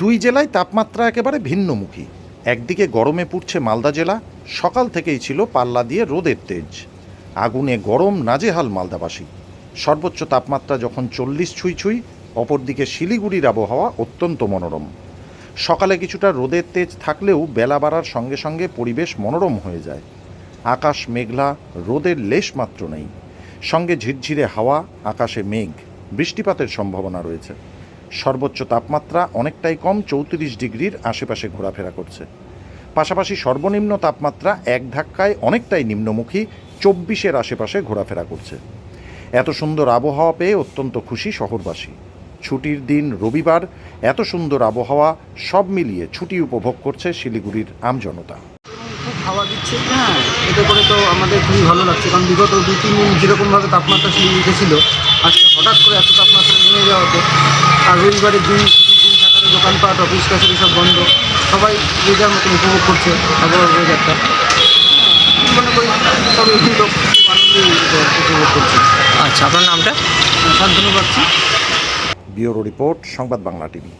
দুই জেলায় তাপমাত্রা একেবারে ভিন্নমুখী। একদিকে গরমে পুড়ছে মালদা জেলা, সকাল থেকেই ছিল পাল্লা দিয়ে রোদের তেজ। আগুনে গরম নাজেহাল মালদাবাসী। সর্বোচ্চ তাপমাত্রা যখন চল্লিশ ছুঁই ছুঁই, অপরদিকে শিলিগুড়ির আবহাওয়া অত্যন্ত মনোরম। সকালে কিছুটা রোদের তেজ থাকলেও বেলা বাড়ার সঙ্গে সঙ্গে পরিবেশ মনোরম হয়ে যায়। আকাশ মেঘলা, রোদের লেশ মাত্র নেই। সঙ্গে ঝিরঝিরে হাওয়া, আকাশে মেঘ, বৃষ্টিপাতের সম্ভাবনা রয়েছে। সর্বোচ্চ তাপমাত্রা অনেকটাই কম, চৌত্রিশ ডিগ্রির আশেপাশে ঘোরাফেরা করছে। পাশাপাশি সর্বনিম্ন তাপমাত্রা এক ধাক্কায় অনেকটাই নিম্নমুখী, চব্বিশের আশেপাশে ঘোরাফেরা করছে। এত সুন্দর আবহাওয়া পেয়ে অত্যন্ত খুশি শহরবাসী। ছুটির দিন রবিবার এত সুন্দর আবহাওয়া সব মিলিয়ে ছুটি উপভোগ করছে শিলিগুড়ির আমজনতা খুব দিচ্ছে। হ্যাঁ এতে করে তো আমাদের খুবই ভালো লাগছে। কারণ বিগত দু তিন দিন যেরকমভাবে তাপমাত্রা শিলিগুড়িতে ছিল, আজকে হঠাৎ করে এত তাপমাত্রা নেমে যাওয়াতে আর রবিবারের দিন দিন থাকার দোকানপাট অফিস কাছারি সব বন্ধ। সবাই যে যার মতন উপভোগ করছে আবহাওয়ার ওয়েদারটা আমি মনে করি লোক আনন্দে উপভোগ করছে। আচ্ছা আপনার নামটা? শান্তনু পাচ্ছি ব্যুরো রিপোর্ট সংবাদ বাংলা টিভি।